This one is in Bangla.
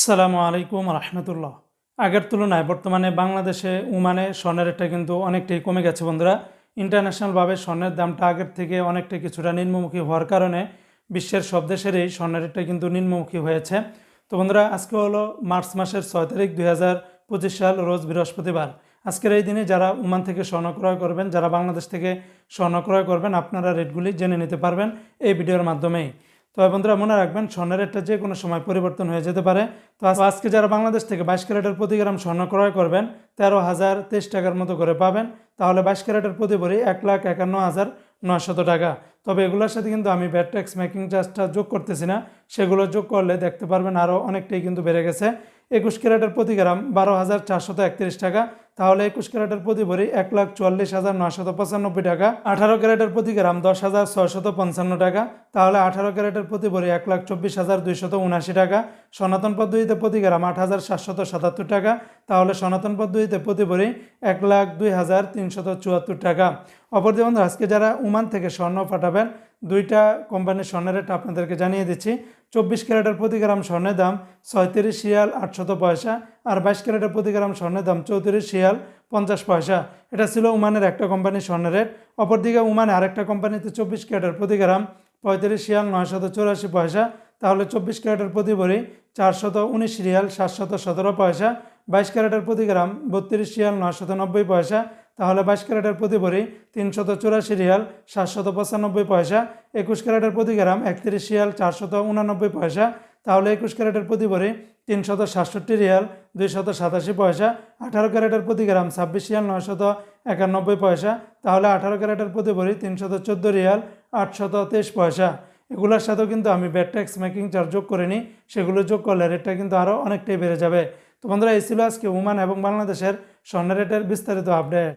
আসসালামু আলাইকুম রহমতুল্লাহ। আগের তুলনায় বর্তমানে বাংলাদেশে উমানে স্বর্ণের রেটটা কিন্তু অনেকটাই কমে গেছে বন্ধুরা। ইন্টারন্যাশনালভাবে স্বর্ণের দামটা আগের থেকে অনেকটাই কিছুটা নিম্নমুখী হওয়ার কারণে বিশ্বের সব দেশেরই স্বর্ণের রেটটা কিন্তু নিম্নমুখী হয়েছে। তো বন্ধুরা, আজকে হলো মার্চ মাসের ছয় তারিখ দুই হাজার পঁচিশ সাল, রোজ বৃহস্পতিবার। আজকের এই দিনে যারা উমান থেকে স্বর্ণ ক্রয় করবেন, যারা বাংলাদেশ থেকে স্বর্ণ ক্রয় করবেন, আপনারা রেটগুলি জেনে নিতে পারবেন এই ভিডিওর মাধ্যমেই। তবে বন্ধুরা মনে রাখবেন, স্বর্ণের রেটটা যে কোনো সময় পরিবর্তন হয়ে যেতে পারে। তো আজকে যারা বাংলাদেশ থেকে বাইশ ক্যারেটের প্রতি গ্রাম স্বর্ণ ক্রয় করবেন, তেরো হাজার তেইশ টাকার মতো করে পাবেন। তাহলে বাইশ ক্যারেটের প্রতি ভরি এক লাখ একান্ন হাজার নশত টাকা। তবে এগুলোর সাথে কিন্তু আমি ব্যাট ট্যাক্স মেকিং চার্জটা যোগ করতেছি না। সেগুলো যোগ করলে দেখতে পারবেন আরও অনেকটাই কিন্তু বেড়ে গেছে। একুশ ক্যারেটের প্রতি গ্রাম বারো হাজার চারশত একত্রিশ টাকা। তাহলে একুশ ক্যারেটের প্রতি ভরি এক লাখ চুয়াল্লিশ হাজার নশত পঁচানব্বই টাকা। আঠারো ক্যারেটের প্রতি গ্রাম দশ হাজার ছয়শত পঞ্চান্ন টাকা। তাহলে আঠারো ক্যারেটের প্রতি ভরি এক লাখ চব্বিশ হাজার দুইশত উনাশি টাকা। সনাতন পদ্ধতিতে প্রতি গ্রাম আট হাজার সাতশত সাতাত্তর টাকা। তাহলে সনাতন পদ্ধতিতে প্রতি ভরি এক লাখ দুই হাজার তিনশত চুয়াত্তর টাকা। অপরদি বন্ধু আজকে যারা উমান থেকে স্বর্ণ পাঠাবেন দুইটা কোম্পানির স্বর্ণের রেট আপনাদেরকে জানিয়ে দিচ্ছি। চব্বিশ ক্যারেটের প্রতি গ্রাম স্বর্ণের দাম ছয়ত্রিশ শিয়াল আটশত পয়সা আর বাইশ ক্যারেটের প্রতি গ্রাম স্বর্ণের দাম চৌত্রিশ শিয়াল পঞ্চাশ পয়সা। এটা ছিল উমানের একটা কোম্পানির স্বর্ণের রেট। অপরদিকে উমানে আরেকটা কোম্পানিতে চব্বিশ ক্যারেটের প্রতি গ্রাম পঁয়ত্রিশ শিয়াল নয়শত চৌরাশি পয়সা। তাহলে চব্বিশ ক্যারেটের প্রতি ভরি চারশত উনিশ রিয়াল সাতশত সতেরো পয়সা। বাইশ ক্যারেটের প্রতি গ্রাম বত্রিশ শিয়াল নয়শত নব্বই পয়সা। তাহলে বাইশ ক্যারেটের প্রতি ভরি তিনশত চুরাশি রিয়াল, সাতশত পঁচানব্বই পয়সা। একুশ ক্যারেটের প্রতি গ্রাম একত্রিশ রিয়াল, চারশত উনানব্বই পয়সা। তাহলে একুশ ক্যারেটের প্রতি ভরি তিনশত সাতষট্টি রিয়াল, দুইশত সাতাশি পয়সা। আঠারো ক্যারেটের প্রতি গ্রাম ছাব্বিশ রিয়াল, নয়শত একানব্বই পয়সা। তাহলে আঠারো ক্যারেটের প্রতি ভরি তিনশত চোদ্দ রিয়াল, আটশত তেইশ পয়সা। এগুলোর সাথেও কিন্তু আমি ব্যাট ট্যাক্স মেকিং চার্জ যোগ করে নিই সেগুলো যোগ করলে রেটটা কিন্তু আরও অনেকটাই বেড়ে যাবে। তো বন্ধুরা, এই ছিল আজকে উমান এবং বাংলাদেশের স্বর্ণ রেটের বিস্তারিত আপডেট